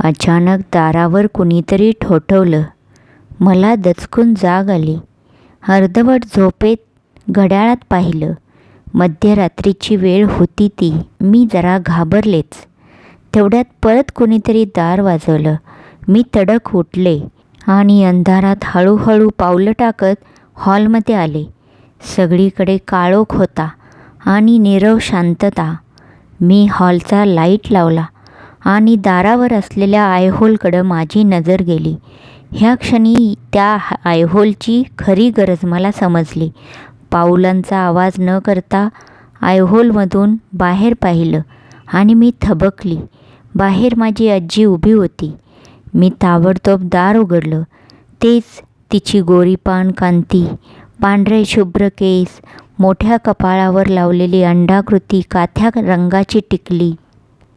अचानक दारावर कुणीतरी ठोठवलं. मला दचकून जाग आली. अर्धवट झोपेत घड्याळात पाहिलं. मध्यरात्रीची वेळ होती ती. मी जरा घाबरलेच. तेवढ्यात परत कुणीतरी दार वाजवलं. मी तडक उठले आणि अंधारात हळूहळू पावलं टाकत हॉलमध्ये आले. सगळीकडे काळोख होता आणि निरव शांतता. मी हॉलचा लाइट लावला. आणि दारावर असलेल्या आयहोलकडं माझी नजर गेली. ह्या क्षणी त्या आयहोलची खरी गरज मला समजली. पाऊलांचा आवाज न करता आयहोलमधून बाहेर पाहिलं आणि मी थबकली. बाहेर माझी आजी उभी होती. मी ताबडतोब दार उघडलं. तेच तिची गोरीपान कांती पांढरे शुभ्र केस मोठ्या कपाळावर लावलेली अंडाकृती काथ्या रंगाची टिकली.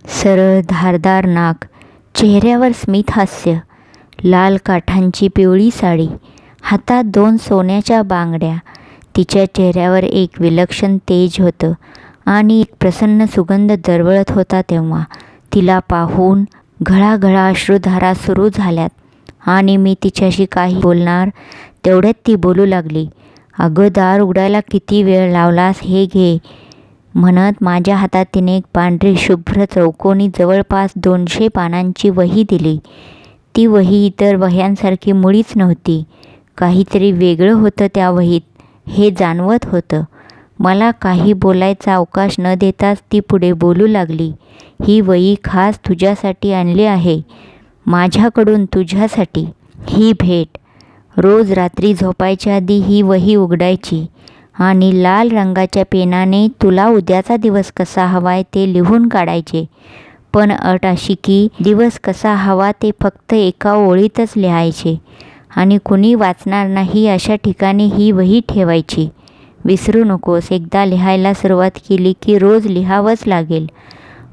सरळ धारदार नाक चेहऱ्यावर स्मितहास्य लाल काठांची पिवळी साडी हातात दोन सोन्याच्या बांगड्या तिच्या चेहऱ्यावर एक विलक्षण तेज होतं आणि एक प्रसन्न सुगंध दरवळत होता तेव्हा. तिला पाहून घळाघळा अश्रुधारा सुरू झाल्यात आणि मी तिच्याशी काही बोलणार तेवढ्यात ती बोलू लागली. अगं दार उघडायला किती वेळ लावलास हे घे. म्हणत माझ्या हातात तिने एक पांढरी शुभ्र चौकोनी जवळपास दोनशे पानांची वही दिली. ती वही इतर वह्यांसारखी मुळीच नव्हती. काहीतरी वेगळं होतं त्या वहीत हे जाणवत होतं. मला काही बोलायचा अवकाश न देताच ती पुढे बोलू लागली. ही वही खास तुझ्यासाठी आणली आहे. माझ्याकडून तुझ्यासाठी. ही भेट. रोज रात्री झोपायच्या आधी ही वही उघडायची. आणि लाल रंगाच्या पेनाने तुला उद्याचा दिवस कसा हवाय ते लिहून काढायचे. पण अट अशी की दिवस कसा हवा ते फक्त एका ओळीतच लिहायचे. आणि कुणी वाचणार नाही अशा ठिकाणी ही वही ठेवायची. विसरू नकोस एकदा लिहायला सुरुवात केली की रोज लिहावंच लागेल.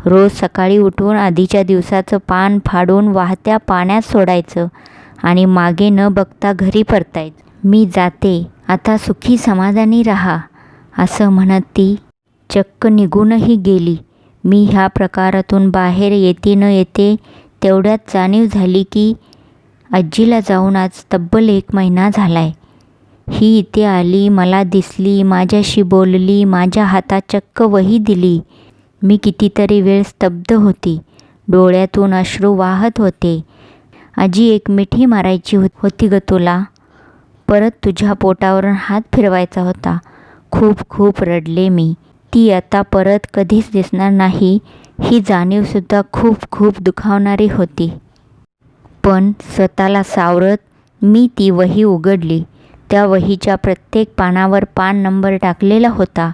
रोज सकाळी उठून आधीच्या दिवसाचं पान फाडून वाहत्या पाण्यात सोडायचं आणि मागे न बघता घरी परतायचं. मी जाते. आता सुखी समाधानी राहा असं म्हणत ती चक्क निघूनही गेली. मी ह्या प्रकारातून बाहेर येते न येते तेवढ्यात जाणीव झाली की आजीला जाऊन आज तब्बल एक महिना झालाय. ही इथे आली मला दिसली माझ्याशी बोलली माझ्या हातात चक्क वही दिली. मी कितीतरी वेळ स्तब्ध होती. डोळ्यातून अश्रू वाहत होते. आजी एक मिठी मारायची होती ग तुला. परत तुझ्या पोटावरून हात फिरवायचा होता. खूप खूप रडले मी. ती आता परत कधीच दिसणार नाही. ही जाणीवसुद्धा खूप खूप दुखावणारी होती. पण स्वतःला सावरत मी ती वही उघडली. त्या वहीच्या प्रत्येक पानावर पान नंबर टाकलेला होता.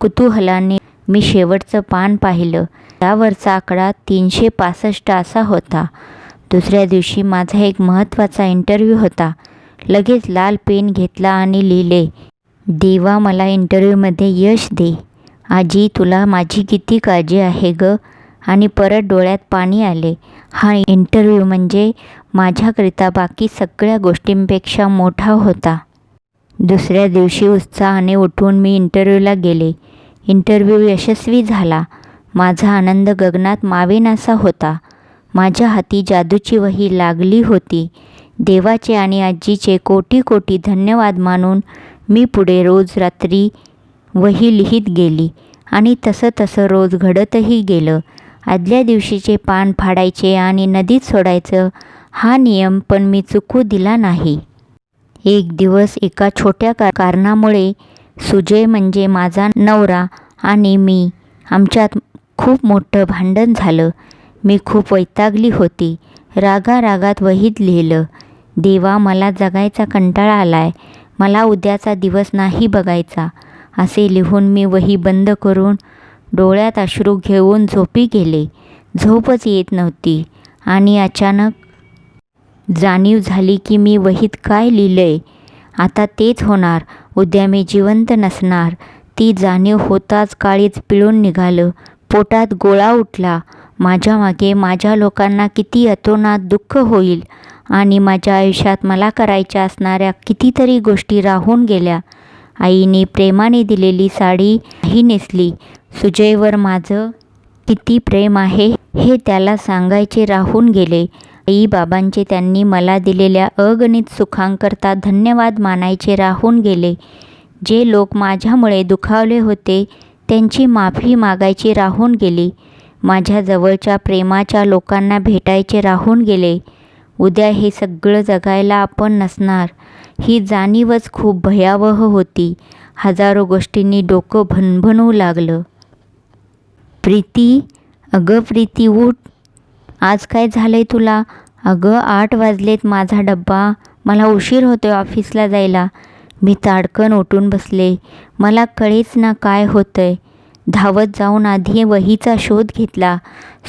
कुतूहलाने मी शेवटचं पान पाहिलं. त्यावरचा आकडा तीनशे पासष्ट असा होता. दुसऱ्या दिवशी माझा एक महत्त्वाचा इंटरव्ह्यू होता. लगेच लाल पेन घेतला आणि लिहिले देवा मला इंटरव्ह्यूमध्ये यश दे. आजी तुला माझी किती काळजी आहे ग? आणि परत डोळ्यात पाणी आले. हा इंटरव्ह्यू म्हणजे माझ्याकरिता बाकी सगळ्या गोष्टींपेक्षा मोठा होता. दुसऱ्या दिवशी उत्साहाने उठून मी इंटरव्ह्यूला गेले. इंटरव्ह्यू यशस्वी झाला. माझा आनंद गगनात मावेनासा होता. माझ्या हाती जादूची वही लागली होती. देवाचे आणि आजीचे कोटी कोटी धन्यवाद मानून मी पुढे रोज रात्री वही लिहित गेली आणि तसं तसं रोज घडतही गेलं. आदल्या दिवशीचे पान फाडायचे आणि नदीत सोडायचं हा नियम पण मी चुकू दिला नाही. एक दिवस एका छोट्या का कारणामुळे सुजय म्हणजे माझा नवरा आणि मी आमच्यात खूप मोठं भांडण झालं. मी खूप वैतागली होती. रागा रागात वहीत लिहिलं. देवा मला जगायचा कंटाळा आलाय. मला उद्याचा दिवस नाही बघायचा. असे लिहून मी वही बंद करून डोळ्यात अश्रू घेऊन झोपी गेले. झोपच येत नव्हती. आणि अचानक जाणीव झाली की मी वहीत काय लिहिलं आहे आता तेच होणार. उद्या मी जिवंत नसणार. ती जाणीव होताच काळीच पिळून निघालं. पोटात गोळा उठला. माझ्या मागे माझ्या लोकांना किती अतोनात दुःख होईल. आणि माझ्या आयुष्यात मला करायच्या असणाऱ्या कितीतरी गोष्टी राहून गेल्या. आईने प्रेमाने दिलेली साडी ही नेसली. सुजयवर माझं किती प्रेम आहे हे त्याला सांगायचे राहून गेले. आई बाबांचे त्यांनी मला दिलेल्या अगणित सुखांकरता धन्यवाद मानायचे राहून गेले. जे लोक माझ्यामुळे दुखावले होते त्यांची माफी मागायची राहून गेली. माझ्या जवळच्या प्रेमाच्या लोकांना भेटायचे राहून गेले. उद्या हे सगळं जगायला आपण नसणार. ही जाणीवच खूप भयावह होती. हजारो गोष्टींनी डोकं भणभणू लागलं. प्रीती अगं प्रीती उठ. आज काय झालं आहे तुला? अगं आठ वाजलेत माझा डब्बा. मला उशीर होतो आहे ऑफिसला जायला. मी ताडकन उठून बसले. मला कळेच ना काय होतं आहे धावत जाऊन आधी वहीचा शोध घेतला.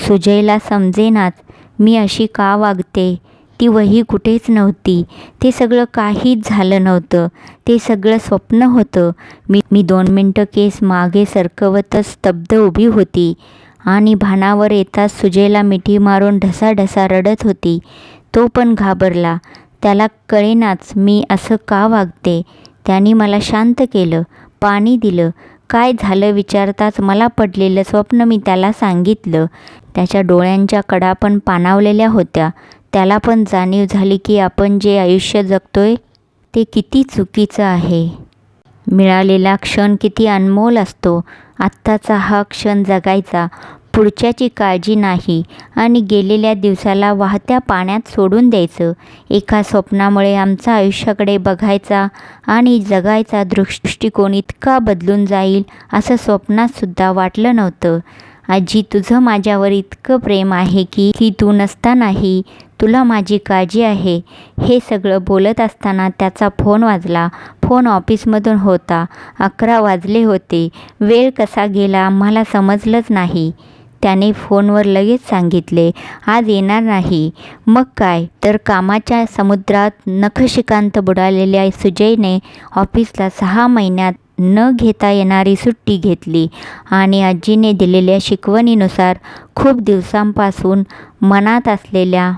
सुजयला समजेनाच मी अशी का वागते? ती वही कुठेच नव्हती. ते सगळं काहीच झालं नव्हतं. ते सगळं स्वप्न होतं. मी मी दोन मिनटं केस मागे सरकवतच स्तब्ध उभी होती. आणि भानावर येताच सुजयला मिठी मारून ढसाढसा रडत होती. तो पण घाबरला. त्याला कळेनाच मी असं का वागते. त्याने मला शांत केलं. पाणी दिलं. काय झालं विचारताच मला पडलेलं स्वप्न मी त्याला सांगितलं. त्याच्या डोळ्यांच्या कडा पण पाणावलेल्या होत्या. त्याला पण जाणीव झाली की आपण जे आयुष्य जगतोय ते किती चुकीचं आहे. मिळालेला क्षण किती अनमोल असतो आत्ताचा हा क्षण जगायचा. पुढच्याची काळजी नाही आणि गेलेल्या दिवसाला वाहत्या पाण्यात सोडून द्यायचं. एका स्वप्नामुळे आमचा आयुष्याकडे बघायचा आणि जगायचा दृष्टिकोन इतका बदलून जाईल असं स्वप्नातसुद्धा वाटलं नव्हतं. आजी तुझं माझ्यावर इतकं प्रेम आहे की की तू नसतानाही तुला माझी काळजी आहे. हे सगळं बोलत असताना त्याचा फोन वाजला. फोन ऑफिसमधून होता. अकरा वाजले होते. वेळ कसा गेला मला समजलंच नाही. त्याने फोनवर लगेच सांगितले आज येणार नाही. मग काय? तर कामाच्या समुद्रात नखशिकांत बुडालेल्या सुजयने ऑफिसला सहा महिन्यात न घेता येणारी सुट्टी घेतली आणि आजीने दिलेल्या शिकवणीनुसार खूप दिवसांपासून मनात असलेल्या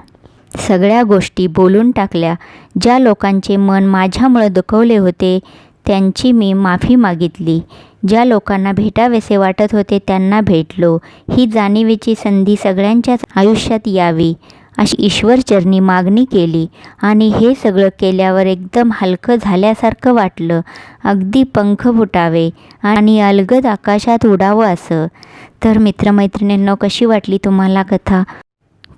सगळ्या गोष्टी बोलून टाकल्या. ज्या लोकांचे मन माझ्यामुळं दुखवले होते त्यांची मी माफी मागितली. ज्या लोकांना भेटावेसे वाटत होते त्यांना भेटलो. ही जाणीवेची संधी सगळ्यांच्याच आयुष्यात यावी अशी ईश्वरचरणी मागणी केली. आणि हे सगळं केल्यावर एकदम हलकं झाल्यासारखं वाटलं. अगदी पंख फुटावे आणि अलगद आकाशात उडावं असं. तर मित्रमैत्रिणींनो कशी वाटली तुम्हाला कथा?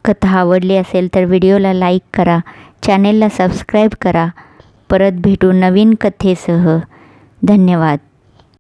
कथा आवडली असेल तर व्हिडिओला लाईक करा चॅनेलला सबस्क्राईब करा. परत भेटू नवीन कथेसह. धन्यवाद.